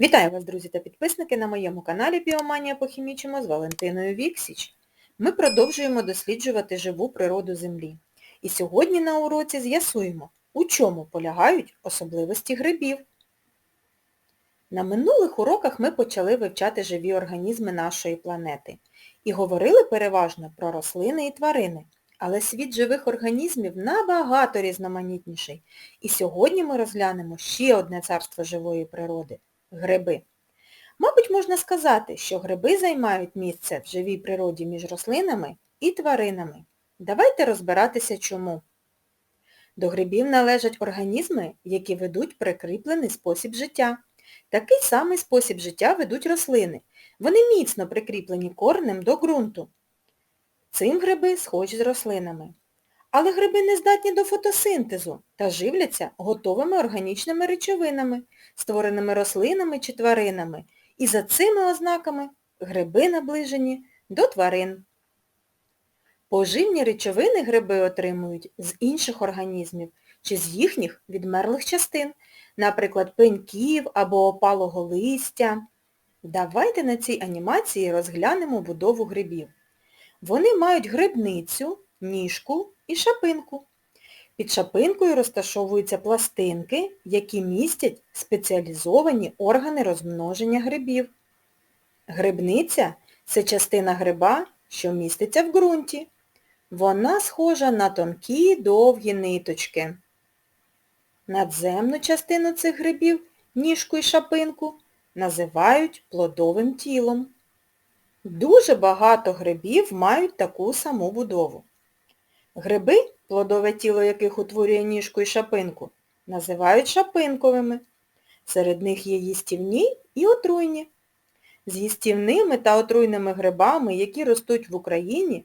Вітаю вас, друзі та підписники на моєму каналі Біоманія Похімічимо з Валентиною Віксіч. Ми продовжуємо досліджувати живу природу Землі. І сьогодні на уроці з'ясуємо, у чому полягають особливості грибів. На минулих уроках ми почали вивчати живі організми нашої планети і говорили переважно про рослини і тварини. Але світ живих організмів набагато різноманітніший. І сьогодні ми розглянемо ще одне царство живої природи – гриби. Мабуть, можна сказати, що гриби займають місце в живій природі між рослинами і тваринами. Давайте розбиратися чому. До грибів належать організми, які ведуть прикріплений спосіб життя. Такий самий спосіб життя ведуть рослини. Вони міцно прикріплені коренем до ґрунту. Цим гриби схожі з рослинами. Але гриби не здатні до фотосинтезу та живляться готовими органічними речовинами, створеними рослинами чи тваринами. І за цими ознаками гриби наближені до тварин. Поживні речовини гриби отримують з інших організмів чи з їхніх відмерлих частин, наприклад, пеньків або опалого листя. Давайте на цій анімації розглянемо будову грибів. Вони мають грибницю, ніжку і шапинку. Під шапинкою розташовуються пластинки, які містять спеціалізовані органи розмноження грибів. Грибниця це частина гриба, що міститься в ґрунті. Вона схожа на тонкі довгі ниточки. Надземну частину цих грибів, ніжку і шапинку, називають плодовим тілом. Дуже багато грибів мають таку саму будову. Гриби, плодове тіло яких утворює ніжку і шапинку, називають шапинковими. Серед них є їстівні і отруйні. З їстівними та отруйними грибами, які ростуть в Україні,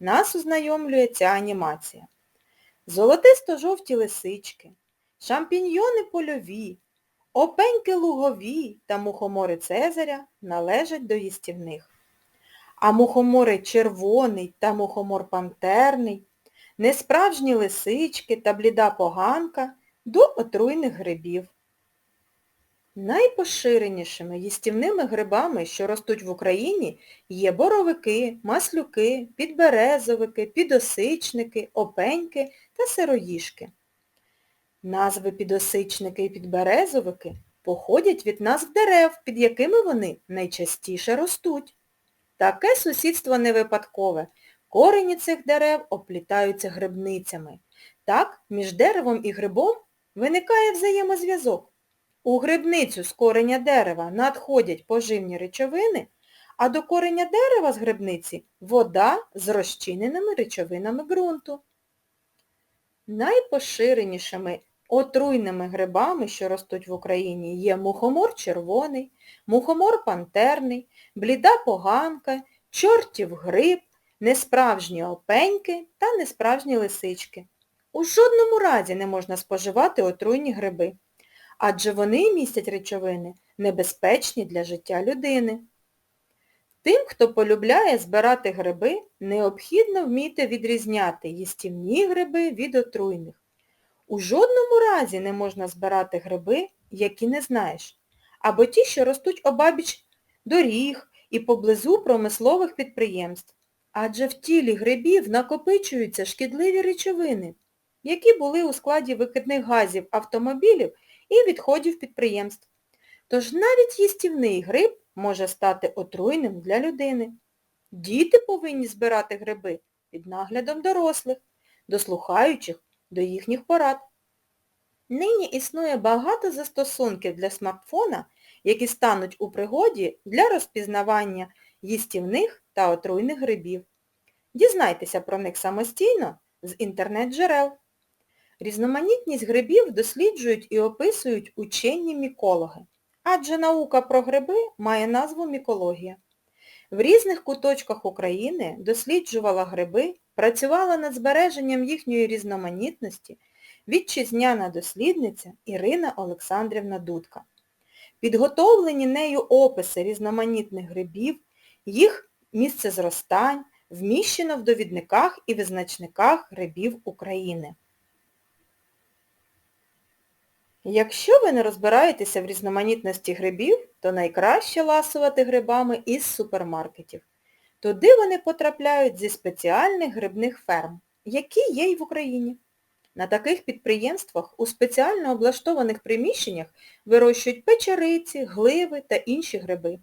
нас ознайомлює ця анімація. Золотисто-жовті лисички, шампіньйони польові, опеньки лугові та мухомори Цезаря належать до їстівних а мухомори червоний та мухомор пантерний, несправжні лисички та бліда поганка до отруйних грибів. Найпоширенішими їстівними грибами, що ростуть в Україні, є боровики, маслюки, підберезовики, підосичники, опеньки та сироїшки. Назви підосичники і підберезовики походять від назв дерев, під якими вони найчастіше ростуть. Таке сусідство не випадкове. Корені цих дерев оплітаються грибницями. Так, між деревом і грибом виникає взаємозв'язок. У грибницю з кореня дерева надходять поживні речовини, а до кореня дерева з грибниці вода з розчиненими речовинами ґрунту. Найпоширенішими отруйними грибами, що ростуть в Україні, є мухомор червоний, мухомор пантерний, бліда поганка, чортів гриб, несправжні опеньки та несправжні лисички. У жодному разі не можна споживати отруйні гриби, адже вони містять речовини, небезпечні для життя людини. Тим, хто полюбляє збирати гриби, необхідно вміти відрізняти їстівні гриби від отруйних. У жодному разі не можна збирати гриби, які не знаєш, або ті, що ростуть обабіч доріг і поблизу промислових підприємств. Адже в тілі грибів накопичуються шкідливі речовини, які були у складі викидних газів автомобілів і відходів підприємств. Тож навіть їстівний гриб може стати отруйним для людини. Діти повинні збирати гриби під наглядом дорослих, дослухаючих до їхніх порад. Нині існує багато застосунків для смартфона, які стануть у пригоді для розпізнавання їстівних та отруйних грибів. Дізнайтеся про них самостійно з інтернет-джерел. Різноманітність грибів досліджують і описують учені мікологи, адже наука про гриби має назву мікологія. В різних куточках України досліджувала гриби, працювала над збереженням їхньої різноманітності вітчизняна дослідниця Ірина Олександрівна Дудка. Підготовлені нею описи різноманітних грибів, їх місце зростань, вміщено в довідниках і визначниках грибів України. Якщо ви не розбираєтеся в різноманітності грибів, то найкраще ласувати грибами із супермаркетів. Туди вони потрапляють зі спеціальних грибних ферм, які є й в Україні. На таких підприємствах у спеціально облаштованих приміщеннях вирощують печериці, гливи та інші гриби.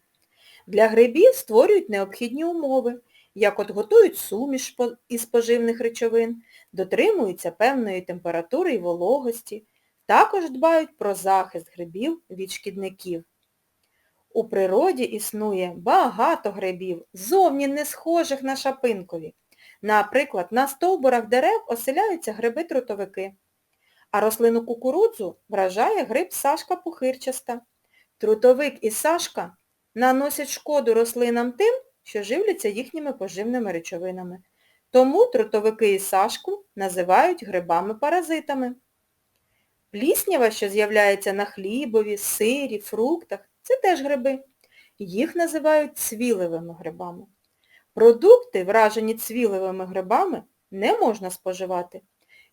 Для грибів створюють необхідні умови, як от готують суміш із поживних речовин, дотримуються певної температури і вологості, також дбають про захист грибів від шкідників. У природі існує багато грибів, зовні не схожих на шапинкові. Наприклад, на стовбурах дерев оселяються гриби-трутовики, а рослину кукурудзу вражає гриб сашка пухирчаста. Трутовик і сашка наносять шкоду рослинам тим, що живляться їхніми поживними речовинами. Тому трутовики і сашку називають грибами-паразитами. Пліснява, що з'являється на хлібові, сирі, фруктах, це теж гриби. Їх називають цвіливими грибами. Продукти, вражені цвіливими грибами, не можна споживати.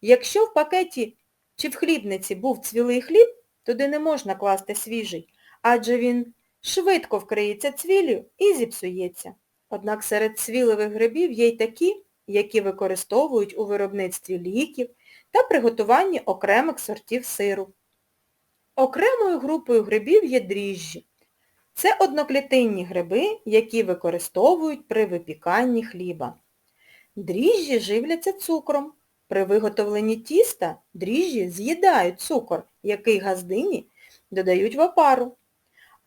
Якщо в пакеті чи в хлібниці був цвілий хліб, туди не можна класти свіжий, адже він швидко вкриється цвіллю і зіпсується. Однак серед цвіливих грибів є й такі, які використовують у виробництві ліків та приготуванні окремих сортів сиру. Окремою групою грибів є дріжджі. Це одноклітинні гриби, які використовують при випіканні хліба. Дріжджі живляться цукром. При виготовленні тіста дріжджі з'їдають цукор, який газдині додають в опару.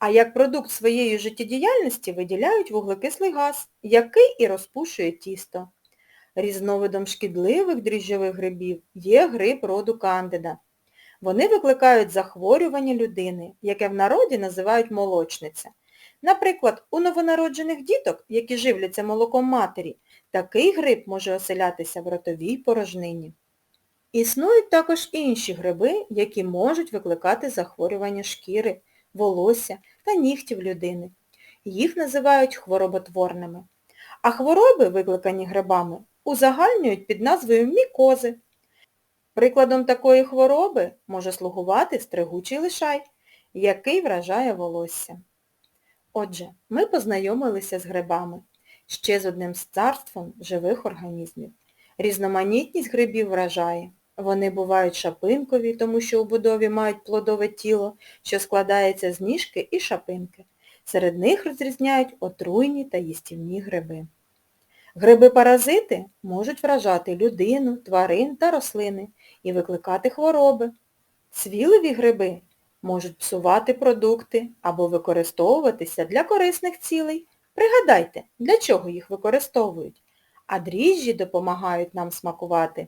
А як продукт своєї життєдіяльності виділяють вуглекислий газ, який і розпушує тісто. Різновидом шкідливих дріжджових грибів є гриб роду кандида. Вони викликають захворювання людини, яке в народі називають молочниця. Наприклад, у новонароджених діток, які живляться молоком матері, такий гриб може оселятися в ротовій порожнині. Існують також інші гриби, які можуть викликати захворювання шкіри, волосся та нігтів людини. Їх називають хвороботворними. А хвороби, викликані грибами, узагальнюють під назвою мікози. Прикладом такої хвороби може слугувати стригучий лишай, який вражає волосся. Отже, ми познайомилися з грибами, ще з одним царством живих організмів. Різноманітність грибів вражає. Вони бувають шапинкові, тому що у будові мають плодове тіло, що складається з ніжки і шапинки. Серед них розрізняють отруйні та їстівні гриби. Гриби-паразити можуть вражати людину, тварин та рослини і викликати хвороби. Цвіливі гриби можуть псувати продукти або використовуватися для корисних цілей. Пригадайте, для чого їх використовують. А дріжджі допомагають нам смакувати